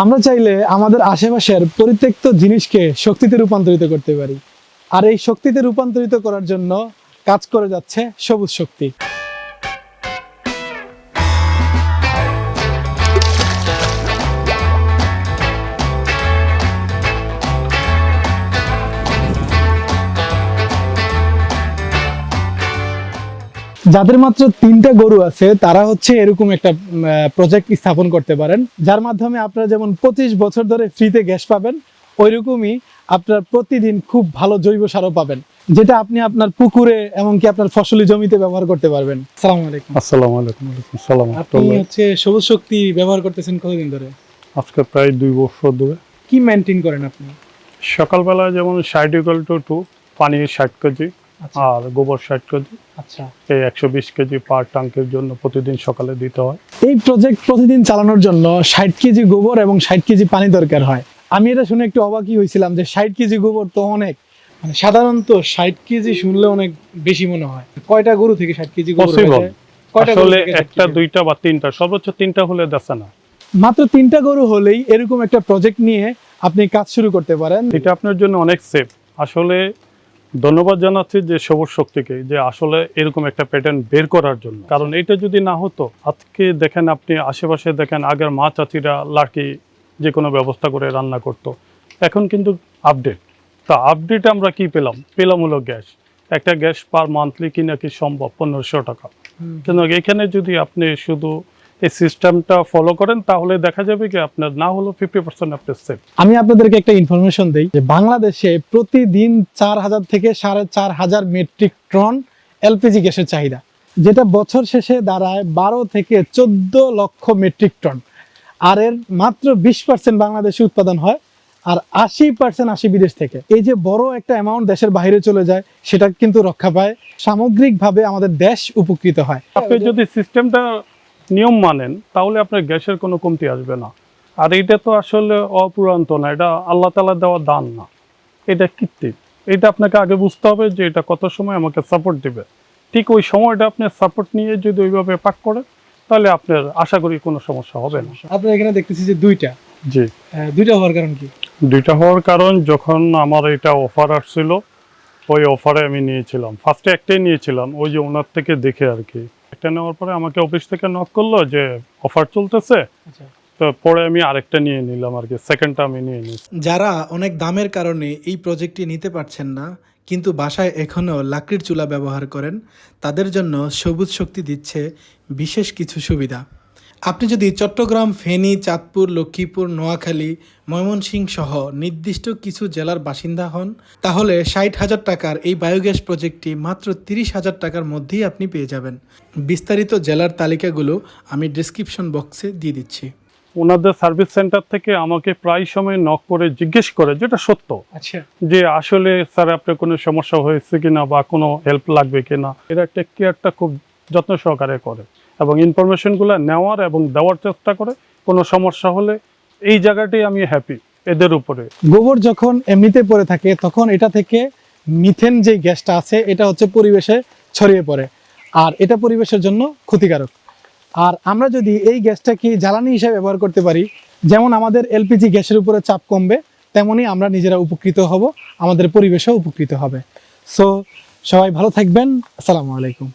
আমরা চাইলে আমাদের আশেপাশের পরিত্যক্ত জিনিসকে শক্তিতে রূপান্তরিত করতে পারি। আর এই শক্তিতে রূপান্তরিত করার জন্য কাজ করে যাচ্ছে সবুজ শক্তি। যাদের মাত্র তিনটা গরু আছে তারা হচ্ছে এরকম একটা প্রজেক্ট স্থাপন করতে পারেন। যার মাধ্যমে আপনারা যেমন পঁচিশ বছর ধরে ফ্রিতে গ্যাস পাবেন ওইরকমই আপনার প্রতিদিন খুব ভালো জৈব সারও পাবেন যেটা আপনি আপনার পুকুরে এমনকি আপনার ফসলি জমিতে ব্যবহার করতে পারবেন। সালাম আলাইকুম। আসসালামু আলাইকুম আসসালাম আপনি হচ্ছে সবুজ শক্তি ব্যবহার করতেছেন কতদিন ধরে? আজকে প্রায় দুই বছর ধরে। কি মেনটেন করেন আপনি? সকালবেলা যেমন ষাট টু টু পানি ষাট কেজি। আর গোবর ষাট কেজি। আচ্ছা। এই একশো বিশ কেজি পার ট্যাঙ্কের জন্য প্রতিদিন সকালে দিতে হয়। এই প্রজেক্ট প্রতিদিন চালানোর জন্য ষাট কেজি গোবর এবং ষাট কেজি পানি দরকার হয়। আমি এটা শুনে একটু অবাকই হয়েছিলাম যে ষাট কেজি গোবর তো অনেক। মানে সাধারণত ষাট কেজি শুনলে অনেক বেশি মনে হয়। কয়টা গরু থেকে ষাট কেজি গরু আসলে একটা দুইটা বা তিনটা সর্বোচ্চ তিনটা হলে দেখে না মাত্র তিনটা গরু হলেই এরকম একটা প্রজেক্ট নিয়ে আপনি কাজ শুরু করতে পারেন। এটা আপনার জন্য অনেক সেফ আসলে ধন্যবাদ জানাচ্ছি যে সবুজ শক্তিকে যে আসলে এরকম একটা প্যাটার্ন বের করার জন্য। কারণ এটা যদি না হতো আজকে দেখেন আপনি আশেপাশে দেখেন আগের মা চাচিরা লাকি যে কোনো ব্যবস্থা করে রান্না করতো। এখন কিন্তু আপডেট তা আপডেট আমরা কি পেলাম? পেলাম হলো গ্যাস। একটা গ্যাস পার মান্থলি কিনা কি সম্ভব? পনেরোশো টাকা। কিন্তু এখানে যদি আপনি শুধু এই সিস্টেমটা ফলো করেন তাহলে দেখা যাবে কি আপনার না হলো ফিফটি পার্সেন্ট আপনার সেফ আমি আপনাদেরকে একটা ইনফরমেশন দিই যে বাংলাদেশে প্রতিদিন চার হাজার থেকে সাড়ে চার হাজার মেট্রিক টন এলপিজি গ্যাসের চাহিদা যেটা বছর শেষে দাঁড়ায় বারো থেকে চোদ্দ লক্ষ মেট্রিক টন আর এর মাত্র বিশ পার্সেন্ট বাংলাদেশে উৎপাদন হয় আর আশি পার্সেন্ট আসে বিদেশ থেকে। এই যে বড় একটা অ্যামাউন্ট দেশের বাইরে চলে যায় সেটা কিন্তু রক্ষা পায় সামগ্রিকভাবে আমাদের দেশ উপকৃত হয়। আপনি যদি সিস্টেমটা নিয়ম মানেন তাহলে আপনার গ্যাসের কোনো কমতি আসবে না। আর এটা তো আসলে অপুরান্ত না এটা আল্লাহ তালা দেওয়া দান না। এটা কৃত্রিম। এটা আপনাকে আগে বুঝতে হবে যে এটা কত সময় আমাকে সাপোর্ট দিবে। ঠিক ওই সময়টা আপনি সাপোর্ট নিয়ে যদি ওইভাবে পাক করে তাহলে আপনার আশা করি কোনো সমস্যা হবে না। আপনার এখানে দেখতেছি যে দুইটা। জি। দুইটা হওয়ার কারণ কি? দুইটা হওয়ার কারণ যখন আমার এটা অফার আসছিল ওই অফারে আমি নিয়েছিলাম। ফার্স্টে একটাই নিয়েছিলাম ওই যে ওনার থেকে দেখে আর কি। একটা নেওয়ার পরে আমাকে অফিস থেকে নক করল যে অফার চলতেছে। আচ্ছা। তো পরে আমি আরেকটা নিয়ে নিলাম আর কি সেকেন্ডটা আমি নিয়ে নিই যারা অনেক দামের কারণে এই প্রজেক্টটি নিতে পারছেন না কিন্তু বাসায় এখনও লাকড়ির চুলা ব্যবহার করেন তাদের জন্য সবুজ শক্তি দিচ্ছে বিশেষ কিছু সুবিধা। আপনি যদি চট্টগ্রাম ফেনী চাঁদপুর লক্ষ্মীপুর নোয়াখালী ময়মনসিংহ সহ নির্দিষ্ট কিছু জেলার বাসিন্দা হন তাহলে ষাট হাজার টাকার এই বায়োগ্যাস প্রজেক্টটি মাত্র তিরিশ হাজার টাকার মধ্যেই আপনি পেয়ে যাবেন। বিস্তারিত জেলার তালিকাগুলো আমি ডিসক্রিপশন বক্সে দিয়ে দিচ্ছি। ওনাদের সার্ভিস সেন্টার থেকে আমাকে প্রায় সময় নক করে জিজ্ঞেস করে যেটা সত্য। আচ্ছা। যে আসলে স্যার আপনার কোনো সমস্যা হয়েছে কিনা বা কোনো হেল্প লাগবে কিনা এরা টেক কেয়ারটা খুব যত্ন সহকারে করে। এবং ইনফরমেশনগুলো নেওয়ার এবং দেওয়ার চেষ্টা করে, কোনো সমস্যা হলে এই জায়গাটাই আমি হ্যাপি এদের উপরে। গোবর যখন এমনিতে পড়ে থাকে, তখন এটা থেকে মিথেন যে গ্যাসটা আছে, এটা হচ্ছে পরিবেশে ছড়িয়ে পড়ে। আর এটা পরিবেশের জন্য ক্ষতিকারক। আর আমরা যদি এই গ্যাসটাকে জ্বালানি হিসেবে ব্যবহার করতে পারি, যেমন আমাদের এলপিজি গ্যাসের উপরে চাপ কমবে, তেমনি আমরা নিজেরা উপকৃত হব, আমাদের পরিবেশও উপকৃত হবে। সো সবাই ভালো থাকবেন, আসসালামু আলাইকুম।